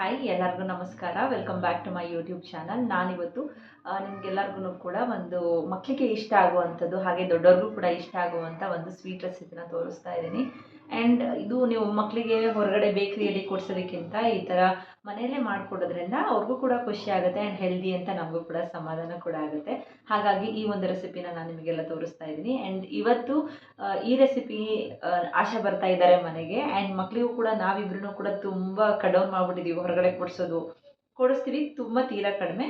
Hi ಎಲ್ಲರಿಗೂ ನಮಸ್ಕಾರ. Welcome back to my YouTube channel ನಾನಿವತ್ತು ನಿಮ್ಗೆಲ್ಲರಿಗೂ ಕೂಡ ಒಂದು ಮಕ್ಕಳಿಗೆ ಇಷ್ಟ ಆಗುವಂಥದ್ದು, ಹಾಗೆ ದೊಡ್ಡವ್ರಿಗೂ ಕೂಡ ಇಷ್ಟ ಆಗುವಂಥ ಒಂದು ಸ್ವೀಟ್ ರೆಸಿಪಿನ ತೋರಿಸ್ತಾ ಇದ್ದೀನಿ. ಆ್ಯಂಡ್ ಇದು ನೀವು ಮಕ್ಕಳಿಗೆ ಹೊರಗಡೆ ಬೇಕ್ರಿಯಲ್ಲಿ ಕೊಡ್ಸೋದಕ್ಕಿಂತ ಈ ಥರ ಮನೆಯಲ್ಲೇ ಮಾಡಿಕೊಡೋದ್ರಿಂದ ಅವ್ರಿಗೂ ಕೂಡ ಖುಷಿ ಆಗುತ್ತೆ ಆ್ಯಂಡ್ ಹೆಲ್ದಿ ಅಂತ ನಮಗೂ ಕೂಡ ಸಮಾಧಾನ ಕೂಡ ಆಗುತ್ತೆ. ಹಾಗಾಗಿ ಈ ಒಂದು ರೆಸಿಪಿನ ನಾನು ನಿಮಗೆಲ್ಲ ತೋರಿಸ್ತಾ ಇದ್ದೀನಿ. ಆ್ಯಂಡ್ ಇವತ್ತು ಈ ರೆಸಿಪಿ ಆಶೆ ಬರ್ತಾ ಇದ್ದಾರೆ ಮನೆಗೆ. ಆ್ಯಂಡ್ ಮಕ್ಕಳಿಗೂ ಕೂಡ ನಾವಿಬ್ರು ಕೂಡ ತುಂಬ ಕಡೌನ್ ಮಾಡಿಬಿಟ್ಟಿದ್ದೀವಿ ಹೊರಗಡೆ ಕೊಡಿಸೋದು. ಕೊಡಿಸ್ತೀವಿ. ತುಂಬ ತೀರಾ ಕಡಿಮೆ.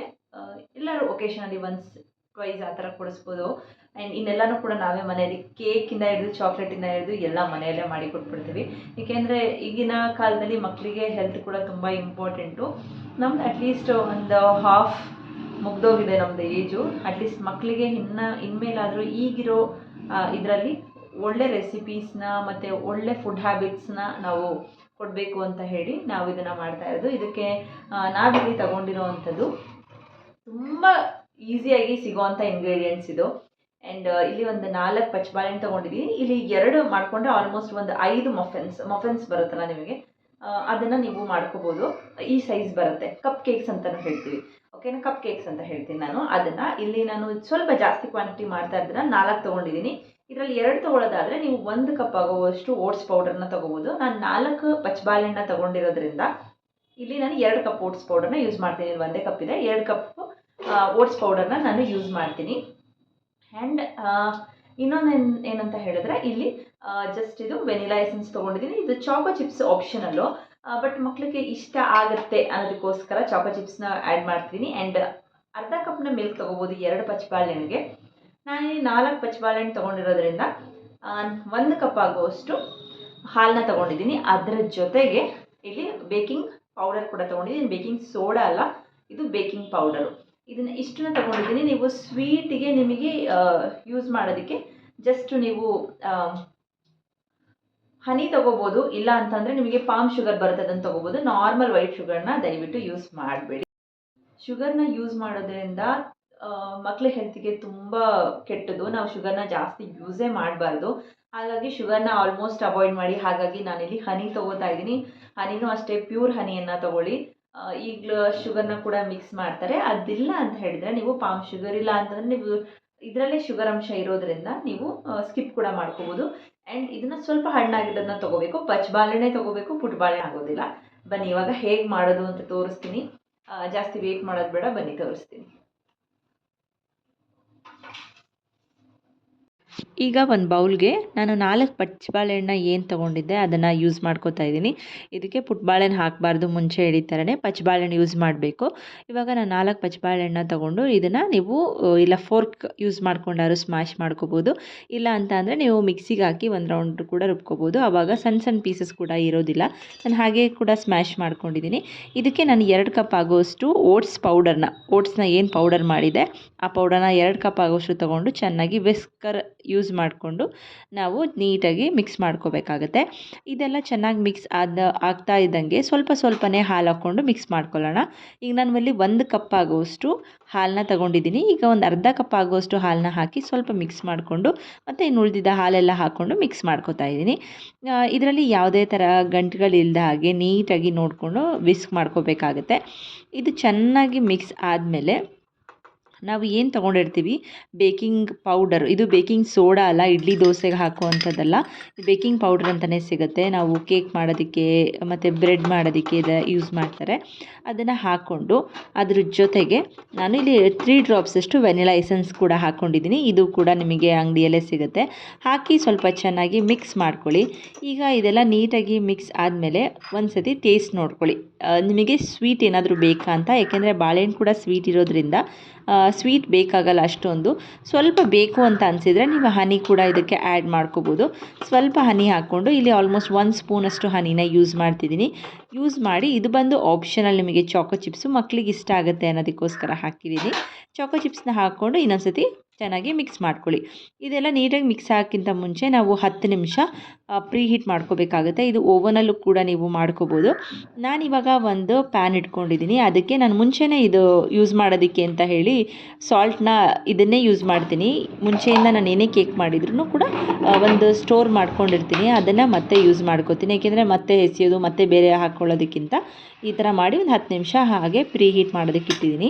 ಎಲ್ಲರೂ ಒಕೇಶನಲ್ಲಿ ಒನ್ಸ್ ಟ್ವೈಸ್ ಆ ಥರ ಕೊಡಿಸ್ಬೋದು. ಆ್ಯಂಡ್ ಇನ್ನೆಲ್ಲನೂ ಕೂಡ ನಾವೇ ಮನೆಯಲ್ಲಿ ಕೇಕಿಂದ ಹಿಡಿದು ಚಾಕ್ಲೇಟಿಂದ ಹಿಡಿದು ಎಲ್ಲ ಮನೆಯಲ್ಲೇ ಮಾಡಿ ಕೊಟ್ಬಿಡ್ತೀವಿ. ಏಕೆಂದರೆ ಈಗಿನ ಕಾಲದಲ್ಲಿ ಮಕ್ಕಳಿಗೆ ಹೆಲ್ತ್ ಕೂಡ ತುಂಬ ಇಂಪಾರ್ಟೆಂಟು ನಮ್ದು ಅಟ್ಲೀಸ್ಟ್ ಒಂದು ಹಾಫ್ ಮುಗ್ದೋಗಿದೆ ನಮ್ದು ಏಜು ಅಟ್ಲೀಸ್ಟ್ ಮಕ್ಕಳಿಗೆ ಇನ್ನು ಇನ್ಮೇಲಾದರೂ ಈಗಿರೋ ಇದರಲ್ಲಿ ಒಳ್ಳೆ ರೆಸಿಪೀಸ್ನ ಮತ್ತು ಒಳ್ಳೆ ಫುಡ್ ಹ್ಯಾಬಿಟ್ಸ್ನ ನಾವು ಕೊಡಬೇಕು ಅಂತ ಹೇಳಿ ನಾವು ಇದನ್ನು ಮಾಡ್ತಾ ಇರೋದು. ಇದಕ್ಕೆ ನಾವಿಲ್ಲಿ ತಗೊಂಡಿರೋ ಅಂಥದ್ದು ತುಂಬ ಈಸಿಯಾಗಿ ಸಿಗೋವಂಥ ಇಂಗ್ರೀಡಿಯೆಂಟ್ಸ್ ಇದು. ಆ್ಯಂಡ್ ಇಲ್ಲಿ ಒಂದು ನಾಲ್ಕು ಪಚ್ಚಬಾಳೆಹಣ್ಣು ತೊಗೊಂಡಿದ್ದೀನಿ ಇಲ್ಲಿ ಎರಡು ಮಾಡಿಕೊಂಡ್ರೆ ಆಲ್ಮೋಸ್ಟ್ ಒಂದು ಐದು ಮಫೆನ್ಸ್ ಮಫೆನ್ಸ್ ಬರುತ್ತಲ್ಲ ನಿಮಗೆ? ಅದನ್ನು ನೀವು ಮಾಡ್ಕೋಬೋದು. ಈ ಸೈಜ್ ಬರುತ್ತೆ. ಕಪ್ ಕೇಕ್ಸ್ ಅಂತಲೂ ಹೇಳ್ತೀವಿ. ಓಕೆನಾ ಕಪ್ ಕೇಕ್ಸ್ ಅಂತ ಹೇಳ್ತೀನಿ ನಾನು. ಅದನ್ನು ಇಲ್ಲಿ ನಾನು ಸ್ವಲ್ಪ ಜಾಸ್ತಿ ಕ್ವಾಂಟಿಟಿ ಮಾಡ್ತಾ ಇದ್ದನ್ನ ನಾಲ್ಕು ತೊಗೊಂಡಿದ್ದೀನಿ ಇದರಲ್ಲಿ ಎರಡು ತೊಗೊಳ್ಳೋದಾದರೆ ನೀವು ಒಂದು ಕಪ್ ಆಗುವಷ್ಟು ಓಟ್ಸ್ ಪೌಡರ್ನ ತೊಗೋಬೋದು. ನಾನು ನಾಲ್ಕು ಪಚ್ಚಬಾಳೆಹಣ್ಣ ತೊಗೊಂಡಿರೋದ್ರಿಂದ ಇಲ್ಲಿ ನಾನು ಎರಡು ಕಪ್ ಓಟ್ಸ್ ಪೌಡರ್ನ ಯೂಸ್ ಮಾಡ್ತೀನಿ. ಒಂದೇ ಕಪ್ ಇದೆ. ಎರಡು ಕಪ್ ಓಟ್ಸ್ ಪೌಡರ್ನ ನಾನು ಯೂಸ್ ಮಾಡ್ತೀನಿ. ಆ್ಯಂಡ್ ಇನ್ನೊಂದು ಏನು, ಏನಂತ ಹೇಳಿದ್ರೆ ಇಲ್ಲಿ ಜಸ್ಟ್ ಇದು ವೆನಿಲಾ ಎಸೆನ್ಸ್ ತೊಗೊಂಡಿದ್ದೀನಿ. ಇದು ಚಾಕೋ ಚಿಪ್ಸ್ ಆಪ್ಷನಲ್ಲು ಬಟ್ ಮಕ್ಕಳಿಗೆ ಇಷ್ಟ ಆಗುತ್ತೆ ಅನ್ನೋದಕ್ಕೋಸ್ಕರ ಚಾಕೋ ಚಿಪ್ಸ್ನ ಆ್ಯಡ್ ಮಾಡ್ತೀನಿ. ಆ್ಯಂಡ್ ಅರ್ಧ ಕಪ್ನ ಮಿಲ್ಕ್ ತೊಗೋಬೋದು. ಎರಡು ಪಚ್ಚಬಾಳೆಹಣ್ಣಿಗೆ ನಾನು ಇಲ್ಲಿ ನಾಲ್ಕು ಪಚ್ಚಬಾಳೆಹಣ್ಣು ತೊಗೊಂಡಿರೋದ್ರಿಂದ ಒಂದು ಕಪ್ ಆಗುವಷ್ಟು ಹಾಲನ್ನ ತೊಗೊಂಡಿದ್ದೀನಿ. ಅದರ ಜೊತೆಗೆ ಇಲ್ಲಿ ಬೇಕಿಂಗ್ ಪೌಡರ್ ಕೂಡ ತೊಗೊಂಡಿದ್ದೀನಿ. ಬೇಕಿಂಗ್ ಸೋಡಾ ಅಲ್ಲ, ಇದು ಬೇಕಿಂಗ್ ಪೌಡರು ಇದನ್ನು ಇಷ್ಟನ್ನ ತೊಗೊಂಡಿದ್ದೀನಿ. ನೀವು ಸ್ವೀಟಿಗೆ ನಿಮಗೆ ಯೂಸ್ ಮಾಡೋದಕ್ಕೆ ಜಸ್ಟ್ ನೀವು ಹನಿ ತೊಗೋಬೋದು. ಇಲ್ಲ ಅಂತಂದರೆ ನಿಮಗೆ ಪಾಮ್ ಶುಗರ್ ಬರುತ್ತೆ, ಅದನ್ನು ತೊಗೋಬೋದು. ನಾರ್ಮಲ್ ವೈಟ್ ಶುಗರ್ನ ದಯವಿಟ್ಟು ಯೂಸ್ ಮಾಡಬೇಡಿ. ಶುಗರ್ನ ಯೂಸ್ ಮಾಡೋದ್ರಿಂದ ಮಕ್ಕಳ ಹೆಲ್ತಿಗೆ ತುಂಬ ಕೆಟ್ಟದು ನಾವು ಶುಗರ್ನ ಜಾಸ್ತಿ ಯೂಸೇ ಮಾಡಬಾರ್ದು. ಹಾಗಾಗಿ ಶುಗರ್ನ ಆಲ್ಮೋಸ್ಟ್ ಅವಾಯ್ಡ್ ಮಾಡಿ. ಹಾಗಾಗಿ ನಾನಿಲ್ಲಿ ಹನಿ ತೊಗೋತಾ ಇದ್ದೀನಿ. ಹನಿನೂ ಅಷ್ಟೇ ಪ್ಯೂರ್ ಹನಿಯನ್ನು ತೊಗೊಳ್ಳಿ. ಈಗಲೂ ಶುಗರ್ನ ಕೂಡ ಮಿಕ್ಸ್ ಮಾಡ್ತಾರೆ. ಅದಿಲ್ಲ ಅಂತ ಹೇಳಿದರೆ ನೀವು ಪಾಮ್ ಶುಗರ್ ಇಲ್ಲ ಅಂತಂದರೆ ನೀವು ಇದರಲ್ಲೇ ಶುಗರ್ ಅಂಶ ಇರೋದ್ರಿಂದ ನೀವು ಸ್ಕಿಪ್ ಕೂಡ ಮಾಡ್ಕೋಬೋದು. ಆ್ಯಂಡ್ ಇದನ್ನು ಸ್ವಲ್ಪ ಹಣ್ಣಾಗಿರೋದನ್ನ ತೊಗೋಬೇಕು. ತಗೋಬೇಕು. ತೊಗೋಬೇಕು ಬಾಳೆ ಆಗೋದಿಲ್ಲ. ಬನ್ನಿ, ಇವಾಗ ಹೇಗೆ ಮಾಡೋದು ಅಂತ ತೋರಿಸ್ತೀನಿ. ಜಾಸ್ತಿ ವೇಟ್ ಮಾಡೋದು ಬೇಡ. ಬನ್ನಿ, ತೋರಿಸ್ತೀನಿ. ಈಗ ಒಂದು ಬೌಲ್ಗೆ ನಾನು ನಾಲ್ಕು ಪಚ್ಚಬಾಳೆಹಣ್ಣ ಏನು ತೊಗೊಂಡಿದ್ದೆ ಅದನ್ನು ಯೂಸ್ ಮಾಡ್ಕೋತಾ ಇದ್ದೀನಿ. ಇದಕ್ಕೆ ಪುಟ್ಬಾಳೆಹಣ್ಣು ಹಾಕಬಾರ್ದು, ಮುಂಚೆ ಹೇಳಿದ ಪಚ್ಚಬಾಳೆಹಣ್ಣು ಯೂಸ್ ಮಾಡಬೇಕು. ಇವಾಗ ನಾನು ನಾಲ್ಕು ಪಚ್ಚಬಾಳೆಹಣ್ಣ ತೊಗೊಂಡು ಇದನ್ನು ನೀವು ಇಲ್ಲ ಫೋರ್ಕ್ ಯೂಸ್ ಮಾಡ್ಕೊಂಡಾದ್ರು ಸ್ಮ್ಯಾಶ್ ಮಾಡ್ಕೋಬೋದು. ಇಲ್ಲ ಅಂತ ಅಂದರೆ ನೀವು ಮಿಕ್ಸಿಗೆ ಹಾಕಿ ಒಂದು ರೌಂಡ್ ಕೂಡ ರುಬ್ಕೋಬೋದು. ಆವಾಗ ಸಣ್ಣ ಸಣ್ಣ ಪೀಸಸ್ ಕೂಡ ಇರೋದಿಲ್ಲ. ನಾನು ಹಾಗೆ ಕೂಡ ಸ್ಮ್ಯಾಶ್ ಮಾಡ್ಕೊಂಡಿದ್ದೀನಿ ಇದಕ್ಕೆ ನಾನು ಎರಡು ಕಪ್ ಆಗೋಷ್ಟು ಓಟ್ಸ್ ಪೌಡರ್ನ ಓಟ್ಸ್ನ ಏನು ಪೌಡರ್ ಮಾಡಿದೆ, ಆ ಪೌಡರ್ನ ಎರಡು ಕಪ್ ಆಗೋಷ್ಟು ತೊಗೊಂಡು ಚೆನ್ನಾಗಿ ವಿಸ್ಕರ್ ಯೂಸ್ ಮಾಡಿಕೊಂಡು ನಾವು ನೀಟಾಗಿ ಮಿಕ್ಸ್ ಮಾಡ್ಕೋಬೇಕಾಗತ್ತೆ. ಇದೆಲ್ಲ ಚೆನ್ನಾಗಿ ಮಿಕ್ಸ್ ಆದ, ಆಗ್ತಾ ಇದ್ದಂಗೆ ಸ್ವಲ್ಪ ಸ್ವಲ್ಪನೇ ಹಾಲು ಹಾಕ್ಕೊಂಡು ಮಿಕ್ಸ್ ಮಾಡ್ಕೊಳ್ಳೋಣ. ಈಗ ನಾನು ಇಲ್ಲಿ ಒಂದು ಕಪ್ ಆಗುವಷ್ಟು ಹಾಲನ್ನ ತಗೊಂಡಿದ್ದೀನಿ. ಈಗ ಒಂದು ಅರ್ಧ ಕಪ್ ಆಗುವಷ್ಟು ಹಾಲನ್ನ ಹಾಕಿ ಸ್ವಲ್ಪ ಮಿಕ್ಸ್ ಮಾಡಿಕೊಂಡು ಮತ್ತು ಇನ್ನು ಉಳಿದಿದ್ದ ಹಾಲೆಲ್ಲ ಹಾಕ್ಕೊಂಡು ಮಿಕ್ಸ್ ಮಾಡ್ಕೊತಾ ಇದ್ದೀನಿ. ಇದರಲ್ಲಿ ಯಾವುದೇ ಥರ ಗಂಟುಗಳಿಲ್ಲದ ಹಾಗೆ ನೀಟಾಗಿ ನೋಡಿಕೊಂಡು ವಿಸ್ಕ್ ಮಾಡ್ಕೋಬೇಕಾಗತ್ತೆ. ಇದು ಚೆನ್ನಾಗಿ ಮಿಕ್ಸ್ ಆದಮೇಲೆ ನಾವು ಏನು ತೊಗೊಂಡಿರ್ತೀವಿ? Baking powder. ಇದು ಬೇಕಿಂಗ್ ಸೋಡಾ ಅಲ್ಲ, ಇಡ್ಲಿ ದೋಸೆಗೆ ಹಾಕುವಂಥದ್ದಲ್ಲ. ಬೇಕಿಂಗ್ ಪೌಡರ್ ಅಂತಲೇ ಸಿಗುತ್ತೆ. ನಾವು ಕೇಕ್ ಮಾಡೋದಕ್ಕೆ, ಮತ್ತು ಬ್ರೆಡ್ ಮಾಡೋದಕ್ಕೆ ಇದು ಯೂಸ್ ಮಾಡ್ತಾರೆ. ಅದನ್ನು ಹಾಕ್ಕೊಂಡು ಅದ್ರ ಜೊತೆಗೆ ನಾನು ಇಲ್ಲಿ ತ್ರೀ ಡ್ರಾಪ್ಸಷ್ಟು ವೆನಿಲಾ ಎಸೆನ್ಸ್ ಕೂಡ ಹಾಕ್ಕೊಂಡಿದ್ದೀನಿ ಇದು ಕೂಡ ನಿಮಗೆ ಅಂಗಡಿಯಲ್ಲೇ ಸಿಗುತ್ತೆ. ಹಾಕಿ ಸ್ವಲ್ಪ ಚೆನ್ನಾಗಿ ಮಿಕ್ಸ್ ಮಾಡ್ಕೊಳ್ಳಿ. ಈಗ ಇದೆಲ್ಲ ನೀಟಾಗಿ ಮಿಕ್ಸ್ ಆದಮೇಲೆ ಒಂದು ಸತಿ ಟೇಸ್ಟ್ ನೋಡ್ಕೊಳ್ಳಿ ನಿಮಗೆ ಸ್ವೀಟ್ ಏನಾದರೂ ಬೇಕಾ ಅಂತ? ಯಾಕೆಂದರೆ ಬಾಳೆಹಣ್ಣು ಕೂಡ ಸ್ವೀಟ್ ಇರೋದ್ರಿಂದ ಸ್ವೀಟ್ ಬೇಕಾಗಲ್ಲ ಅಷ್ಟೊಂದು. ಸ್ವಲ್ಪ ಬೇಕು ಅಂತ ಅನಿಸಿದರೆ ನೀವು ಹನಿ ಕೂಡ ಇದಕ್ಕೆ ಆ್ಯಡ್ ಮಾಡ್ಕೋಬೋದು. ಸ್ವಲ್ಪ ಹನಿ ಹಾಕ್ಕೊಂಡು ಇಲ್ಲಿ ಆಲ್ಮೋಸ್ಟ್ ಒಂದು ಸ್ಪೂನಷ್ಟು ಹನಿನ ಯೂಸ್ ಮಾಡ್ತಿದ್ದೀನಿ. ಯೂಸ್ ಮಾಡಿ ಇದು ಬಂದು ಆಪ್ಷನಲ್ ನಿಮಗೆ ಚಾಕೋ ಚಿಪ್ಸು ಮಕ್ಕಳಿಗೆ ಇಷ್ಟ ಆಗುತ್ತೆ ಅನ್ನೋದಕ್ಕೋಸ್ಕರ ಹಾಕಿದ್ದೀನಿ. ಚಾಕೋ ಚಿಪ್ಸ್ನ ಹಾಕ್ಕೊಂಡು ಇನ್ನೊಂದು ಸತಿ ಚೆನ್ನಾಗಿ ಮಿಕ್ಸ್ ಮಾಡ್ಕೊಳ್ಳಿ. ಇದೆಲ್ಲ ನೀಟಾಗಿ ಮಿಕ್ಸ್ ಹಾಕಿಂತ ಮುಂಚೆ ನಾವು ಹತ್ತು ನಿಮಿಷ ಪ್ರೀ ಹೀಟ್ ಮಾಡ್ಕೋಬೇಕಾಗುತ್ತೆ. ಇದು ಓವನಲ್ಲೂ ಕೂಡ ನೀವು ಮಾಡ್ಕೋಬೋದು. ನಾನಿವಾಗ ಒಂದು ಪ್ಯಾನ್ ಇಟ್ಕೊಂಡಿದ್ದೀನಿ. ಅದಕ್ಕೆ ನಾನು ಮುಂಚೆನೇ ಇದು ಯೂಸ್ ಮಾಡೋದಕ್ಕೆ ಅಂತ ಹೇಳಿ ಸಾಲ್ಟ್ನ ಇದನ್ನೇ ಯೂಸ್ ಮಾಡ್ತೀನಿ. ಮುಂಚೆಯಿಂದ ನಾನು ಏನೇ ಕೇಕ್ ಮಾಡಿದ್ರು ಕೂಡ ಒಂದು ಸ್ಟೋರ್ ಮಾಡ್ಕೊಂಡಿರ್ತೀನಿ. ಅದನ್ನು ಮತ್ತೆ ಯೂಸ್ ಮಾಡ್ಕೋತೀನಿ. ಏಕೆಂದರೆ ಮತ್ತೆ ಎಸೆಯೋದು, ಮತ್ತೆ ಬೇರೆ ಹಾಕ್ಕೊಳ್ಳೋದಕ್ಕಿಂತ ಈ ಥರ ಮಾಡಿ ಒಂದು ಹತ್ತು ನಿಮಿಷ ಹಾಗೆ ಪ್ರೀ ಹೀಟ್ ಮಾಡೋದಕ್ಕೆ ಇಟ್ಟಿದ್ದೀನಿ.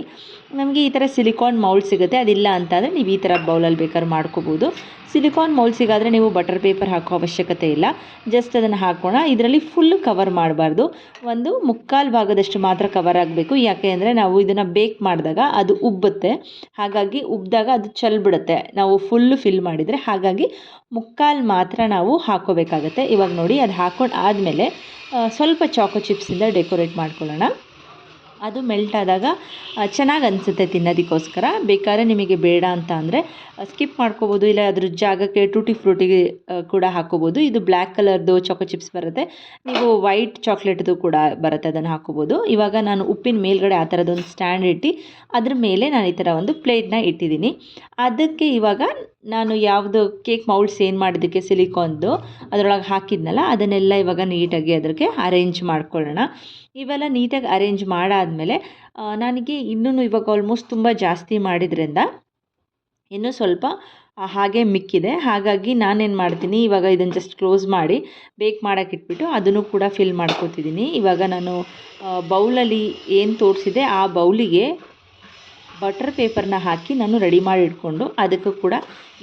ನಮಗೆ ಈ ಥರ ಸಿಲಿಕಾನ್ ಮೌಲ್ಡ್ ಸಿಗುತ್ತೆ, ಅದಿಲ್ಲ ಅಂತಂದರೆ ನೀವು ಈ ಥರ ಬೌಲಲ್ಲಿ ಬೇಕಾದ್ರೆ ಮಾಡ್ಕೋಬೋದು. ಸಿಲಿಕಾನ್ ಮೌಲ್ಡ್ ಸಿಗಾದರೆ ನೀವು ಬಟರ್ ಪೇಪರ್ ಹಾಕೋ ಅವಶ್ಯಕತೆ ಇಲ್ಲ. ಜಸ್ಟ್ ಅದನ್ನು ಹಾಕೋಣ. ಇದರಲ್ಲಿ ಫುಲ್ಲು ಕವರ್ ಮಾಡಬಾರ್ದು. ಒಂದು ಮುಕ್ಕಾಲು ಭಾಗದಷ್ಟು ಮಾತ್ರ ಕವರ್ ಆಗಬೇಕು. ಯಾಕೆ ಅಂದರೆ ನಾವು ಇದನ್ನು ಬೇಕ್ ಮಾಡಿದಾಗ ಅದು ಉಬ್ಬುತ್ತೆ. ಹಾಗಾಗಿ ಉಬ್ಬಿದಾಗ ಅದು ಚಲ್ಬಿಡುತ್ತೆ ನಾವು ಫುಲ್ಲು ಫಿಲ್ ಮಾಡಿದರೆ ಹಾಗಾಗಿ ಮುಕ್ಕಾಲು ಮಾತ್ರ ನಾವು ಹಾಕೋಬೇಕಾಗತ್ತೆ. ಇವಾಗ ನೋಡಿ, ಅದು ಹಾಕೊಂಡು ಆದಮೇಲೆ ಸ್ವಲ್ಪ ಚಾಕೋ ಚಿಪ್ಸಿಂದ ಡೆಕೋರೇಟ್ ಮಾಡ್ಕೊಳ್ಳೋಣ. ಅದು ಮೆಲ್ಟ್ ಆದಾಗ ಚೆನ್ನಾಗಿ ಅನಿಸುತ್ತೆ ತಿನ್ನೋದಕ್ಕೋಸ್ಕರ. ಬೇಕಾದ್ರೆ ನಿಮಗೆ ಬೇಡ ಅಂತ ಅಂದರೆ ಸ್ಕಿಪ್ ಮಾಡ್ಕೋಬೋದು. ಇಲ್ಲ ಅದ್ರ ಜಾಗಕ್ಕೆ ಟೂಟಿ ಫ್ರೂಟಿ ಕೂಡ ಹಾಕೋಬೋದು. ಇದು ಬ್ಲ್ಯಾಕ್ ಕಲರ್ದು ಚಾಕೋ ಚಿಪ್ಸ್ ಬರುತ್ತೆ. ನೀವು ವೈಟ್ ಚಾಕ್ಲೇಟ್ದು ಕೂಡ ಬರುತ್ತೆ ಅದನ್ನು ಹಾಕೋಬೋದು. ಇವಾಗ ನಾನು ಉಪ್ಪಿನ ಮೇಲ್ಗಡೆ ಆ ಥರದೊಂದು ಸ್ಟ್ಯಾಂಡ್ ಇಟ್ಟು, ಅದ್ರ ಮೇಲೆ ನಾನು ಈ ಥರ ಒಂದು ಪ್ಲೇಟ್ನ ಇಟ್ಟಿದ್ದೀನಿ. ಅದಕ್ಕೆ ಇವಾಗ ನಾನು ಯಾವುದು ಕೇಕ್ ಮೌಲ್ಡ್ಸ್ ಏನು ಮಾಡಿದ್ದಕ್ಕೆ ಸಿಲಿಕಾನ್ದು, ಅದರೊಳಗೆ ಹಾಕಿದ್ನಲ್ಲ, ಅದನ್ನೆಲ್ಲ ಇವಾಗ ನೀಟಾಗಿ ಅದಕ್ಕೆ ಅರೇಂಜ್ ಮಾಡ್ಕೊಳ್ಳೋಣ. ಇವೆಲ್ಲ ನೀಟಾಗಿ ಅರೇಂಜ್ ಮಾಡಾದಮೇಲೆ ನನಗೆ ಇನ್ನೂ ಇವಾಗ ಆಲ್ಮೋಸ್ಟ್ ತುಂಬ ಜಾಸ್ತಿ ಮಾಡಿದ್ರಿಂದ ಇನ್ನೂ ಸ್ವಲ್ಪ ಹಾಗೆ ಮಿಕ್ಕಿದೆ. ಹಾಗಾಗಿ ನಾನೇನು ಮಾಡ್ತೀನಿ, ಇವಾಗ ಇದನ್ನು ಜಸ್ಟ್ ಕ್ಲೋಸ್ ಮಾಡಿ ಬೇಕ್ ಮಾಡೋಕ್ಕಿಟ್ಬಿಟ್ಟು ಅದನ್ನು ಕೂಡ ಫಿಲ್ ಮಾಡ್ಕೊತಿದ್ದೀನಿ. ಇವಾಗ ನಾನು ಬೌಲಲ್ಲಿ ಏನು ತೋರಿಸಿದೆ, ಆ ಬೌಲಿಗೆ ಬಟರ್ ಪೇಪರ್ನ ಹಾಕಿ ನಾನು ರೆಡಿ ಮಾಡಿ ಇಟ್ಕೊಂಡು ಅದಕ್ಕೂ ಕೂಡ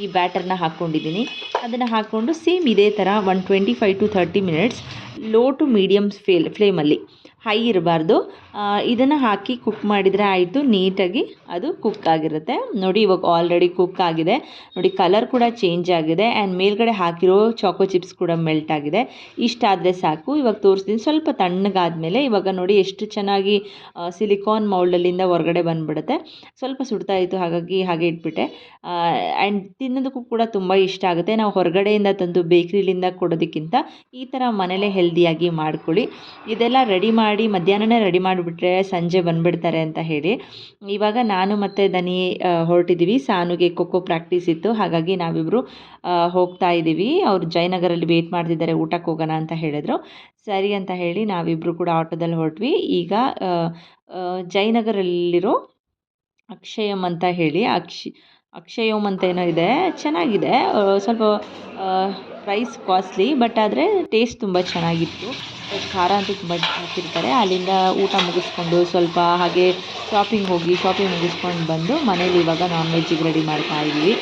ಈ ಬ್ಯಾಟರ್ನ ಹಾಕ್ಕೊಂಡಿದ್ದೀನಿ. ಅದನ್ನು ಹಾಕ್ಕೊಂಡು ಸೇಮ್ ಇದೇ ಥರ one twenty five to thirty minutes low to medium fail ಫ್ಲೇಮಲ್ಲಿ ಹೈ ಇರಬಾರ್ದು. ಇದನ್ನು ಹಾಕಿ ಕುಕ್ ಮಾಡಿದರೆ ಆಯಿತು, ನೀಟಾಗಿ ಅದು ಕುಕ್ ಆಗಿರುತ್ತೆ. ನೋಡಿ, ಇವಾಗ ಆಲ್ರೆಡಿ ಕುಕ್ ಆಗಿದೆ. ನೋಡಿ ಕಲರ್ ಕೂಡ ಚೇಂಜ್ ಆಗಿದೆ ಆ್ಯಂಡ್ ಮೇಲ್ಗಡೆ ಹಾಕಿರೋ ಚಾಕೋ ಚಿಪ್ಸ್ ಕೂಡ ಮೆಲ್ಟ್ ಆಗಿದೆ. ಇಷ್ಟಾದರೆ ಸಾಕು. ಇವಾಗ ತೋರಿಸ್ತೀನಿ. ಸ್ವಲ್ಪ ತಣ್ಣಗಾದ್ಮೇಲೆ ಇವಾಗ ನೋಡಿ, ಎಷ್ಟು ಚೆನ್ನಾಗಿ ಸಿಲಿಕಾನ್ ಮೌಲ್ಡಲ್ಲಿಂದ ಹೊರಗಡೆ ಬಂದುಬಿಡುತ್ತೆ. ಸ್ವಲ್ಪ ಸುಡ್ತಾ ಇತ್ತು, ಹಾಗಾಗಿ ಹಾಗೆ ಇಟ್ಬಿಟ್ಟೆ. ಆ್ಯಂಡ್ ತಿನ್ನೋದಕ್ಕೂ ಕೂಡ ತುಂಬ ಇಷ್ಟ ಆಗುತ್ತೆ. ನಾವು ಹೊರಗಡೆಯಿಂದ ತಂದು ಬೇಕ್ರಿಲಿಂದ ಕೊಡೋದಕ್ಕಿಂತ ಈ ಥರ ಮನೇಲೇ ಹೆಲ್ದಿಯಾಗಿ ಮಾಡ್ಕೊಳ್ಳಿ. ಇದೆಲ್ಲ ರೆಡಿ ಮಾಡಿ, ಮಧ್ಯಾಹ್ನನೇ ರೆಡಿ ಮಾಡಿಬಿಟ್ರೆ ಸಂಜೆ ಬಂದುಬಿಡ್ತಾರೆ ಅಂತ ಹೇಳಿ. ಇವಾಗ ನಾನು ಮತ್ತು ದನಿ ಹೊರಟಿದ್ದೀವಿ ಸಾನುಗೆ ಖೋಖೋ ಪ್ರಾಕ್ಟೀಸ್ ಇತ್ತು. ಹಾಗಾಗಿ ನಾವಿಬ್ಬರು ಹೋಗ್ತಾ ಇದ್ದೀವಿ ಅವರು ಜಯನಗರಲ್ಲಿ ವೇಟ್ ಮಾಡ್ತಿದ್ದಾರೆ. ಊಟಕ್ಕೆ ಹೋಗೋಣ ಅಂತ ಹೇಳಿದರು. ಸರಿ ಅಂತ ಹೇಳಿ ನಾವಿಬ್ಬರು ಕೂಡ ಆಟೋದಲ್ಲಿ ಹೊರಟ್ವಿ. ಈಗ ಜಯನಗರಲ್ಲಿರೋ ಅಕ್ಷಯಮ್ ಅಂತ ಹೇಳಿ ಅಕ್ಷ ಅಕ್ಷಯೋಮ್ ಅಂತ ಏನೋ ಇದೆ. ಚೆನ್ನಾಗಿದೆ. ಸ್ವಲ್ಪ ಪ್ರೈಸ್ ಕಾಸ್ಟ್ಲಿ ಬಟ್ ಆದರೆ ಟೇಸ್ಟ್ ತುಂಬ ಚೆನ್ನಾಗಿತ್ತು. ಖಾರ ಅಂತೂ ತುಂಬ ಹಾಕಿರ್ತಾರೆ. ಅಲ್ಲಿಂದ ಊಟ ಮುಗಿಸ್ಕೊಂಡು ಸ್ವಲ್ಪ ಹಾಗೆ ಶಾಪಿಂಗ್ ಹೋಗಿ ಶಾಪಿಂಗ್ ಮುಗಿಸ್ಕೊಂಡು ಬಂದು ಮನೇಲಿ ಇವಾಗ ನಾನ್ ವೆಜ್ಜಿಗೆ ರೆಡಿ ಮಾಡ್ತಾ ಇದ್ದೀವಿ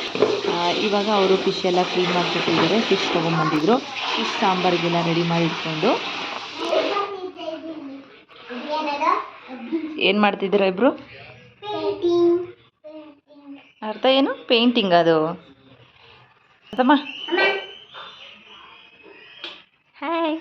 ಇವಾಗ ಅವರು ಫಿಶ್ ಎಲ್ಲ ಕ್ಲೀನ್ ಮಾಡಿಕೊಟ್ಟಿದ್ದಾರೆ ಫಿಶ್ ತೊಗೊಂಬಂದಿದ್ರು. ಫಿಶ್ ಸಾಂಬಾರಿಗೆಲ್ಲ ರೆಡಿ ಮಾಡಿ ಇಟ್ಕೊಂಡು. ಏನು ಮಾಡ್ತಿದ್ದೀರಾ ಇಬ್ಬರು ಅರ್ಥ ಏನು? ಪೇಂಟಿಂಗ್ ಅದು. ಅರ್ಥಮ್ಮ ಹಾಯ್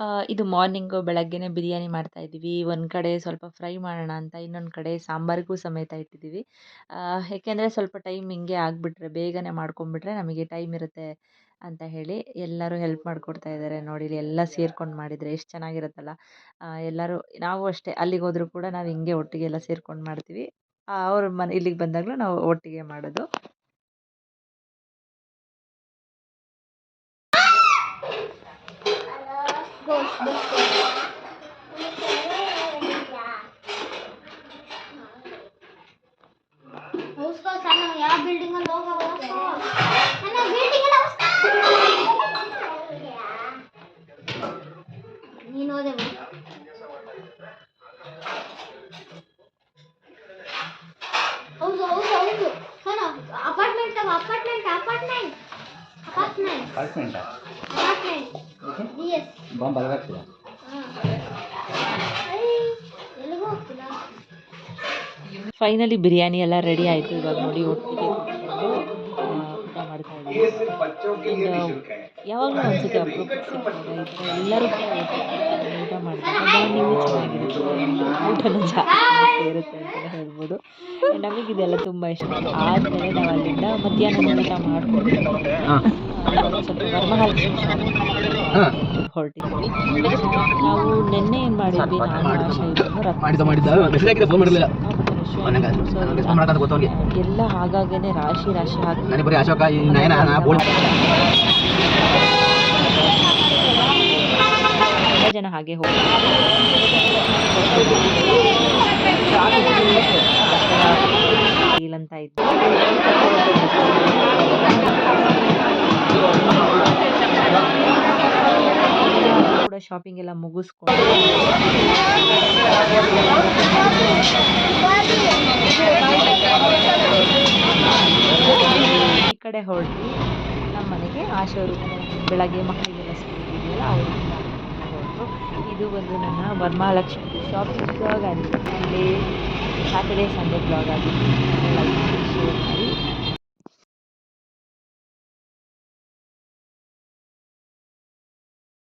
ಆ, ಇದು ಮಾರ್ನಿಂಗು ಬೆಳಗ್ಗೆನೇ ಬಿರಿಯಾನಿ ಮಾಡ್ತಾ ಇದ್ದೀವಿ. ಒಂದು ಕಡೆ ಸ್ವಲ್ಪ ಫ್ರೈ ಮಾಡೋಣ ಅಂತ, ಇನ್ನೊಂದು ಕಡೆ ಸಾಂಬಾರಿಗೂ ಸಮೇತ ಇಟ್ಟಿದ್ದೀವಿ. ಏಕೆಂದರೆ ಸ್ವಲ್ಪ ಟೈಮ್ ಹಿಂಗೆ ಆಗಿಬಿಟ್ರೆ, ಬೇಗನೆ ಮಾಡ್ಕೊಂಬಿಟ್ರೆ ನಮಗೆ ಟೈಮ್ ಇರುತ್ತೆ ಅಂತ ಹೇಳಿ ಎಲ್ಲರೂ ಹೆಲ್ಪ್ ಮಾಡಿಕೊಡ್ತಾ ಇದ್ದಾರೆ ನೋಡಿ ಎಲ್ಲ ಸೇರ್ಕೊಂಡು ಮಾಡಿದರೆ ಎಷ್ಟು ಚೆನ್ನಾಗಿರುತ್ತಲ್ಲ. ಎಲ್ಲರೂ, ನಾವು ಅಷ್ಟೇ, ಅಲ್ಲಿಗೆ ಹೋದರೂ ಕೂಡ ನಾವು ಹಿಂಗೆ ಒಟ್ಟಿಗೆ ಎಲ್ಲ ಸೇರ್ಕೊಂಡು ಮಾಡ್ತೀವಿ. ಅವ್ರ ಮನೆ ಇಲ್ಲಿಗೆ ಬಂದಾಗಲೂ ನಾವು ಒಟ್ಟಿಗೆ ಮಾಡೋದು. उसको साला ಯಾವ ಬಿಲ್ಡಿಂಗ್ ಅಲ್ಲಿ ಹೋಗೋ ನನ್ನ ಬಿಲ್ಡಿಂಗ್ ಅಲ್ಲಿ ನೀನು ಹೋದೆ ಬಿಡು. ಹೌದು ಹೌದು ಹೌದು ಸಣ್ಣ apartment apartment apartment apartment ಅಪಾರ್ಟ್ಮೆಂಟಾ bomb ಬಲಗಾಗ್ತದ ಫೈನಲಿ ಬಿರಿಯಾನಿ ಎಲ್ಲ ರೆಡಿ ಆಯಿತು. ಇವಾಗ ನೋಡಿ ಒಟ್ಟಿಗೆ ಊಟ ಮಾಡ್ತಾ ಇದ್ದೀವಿ ಯಾವಾಗಲೂ ಅನ್ಸುತ್ತೆ ಅಪ್ರೂಪ ಎಲ್ಲರೂ ಊಟ ಮಾಡಿದಾಗ ನೀವು ಚೆನ್ನಾಗಿರುತ್ತೆ ಊಟನೂ ಜಾಸ್ತಿ ಇರುತ್ತೆ ಅಂತ ಹೇಳ್ಬೋದು. ನಮಗೆ ಇದೆಲ್ಲ ತುಂಬ ಇಷ್ಟ. ಆದಮೇಲೆ ನಾವು ಅಲ್ಲಿಂದ ಮಧ್ಯಾಹ್ನ ಊಟ ಮಾಡಿಕೊಂಡು ಸ್ವಲ್ಪ ವರಮಹಾಲಕ್ಷ್ಮಿ ಹೊರಟಿದ್ವಿ ನಾವು ನಿನ್ನೆ ಏನು ಮಾಡಿದ್ವಿ ನಾನು ಎಲ್ಲ ಹಾಗಾಗೇನೆ ರಾಶಿ ರಾಶಿ ಹಾಕಿ ಜನ ಹಾಗೆ ಹೋಗಿ ಅಂತ ಇತ್ತು ಶಾಪಿಂಗ್ ಎಲ್ಲ ಮುಗಿಸ್ಕೊಂಡು ಈ ಕಡೆ ಹೊರಟ್ವಿ ನಮ್ಮ ಮನೆಗೆ ಆಶಾವರು ಬೆಳಗ್ಗೆ ಮಕ್ಕಳಿಗೆಲ್ಲ ಸ್ಕೂಲ್ ಇದೆಯಲ್ಲ ಇದು ಒಂದು ನನ್ನ ವರಮಹಾಲಕ್ಷ್ಮಿ ಶಾಪಿಂಗ್ ಬ್ಲಾಗ್ ಆಗಿದೆ ಸಂಡೇ ಸ್ಯಾಟರ್ಡೇ ಸಂಡೇ ಬ್ಲಾಗ್ ಆಗಿದೆ ಲೈಕ್ ಶೇರ್ ಮಾಡಿ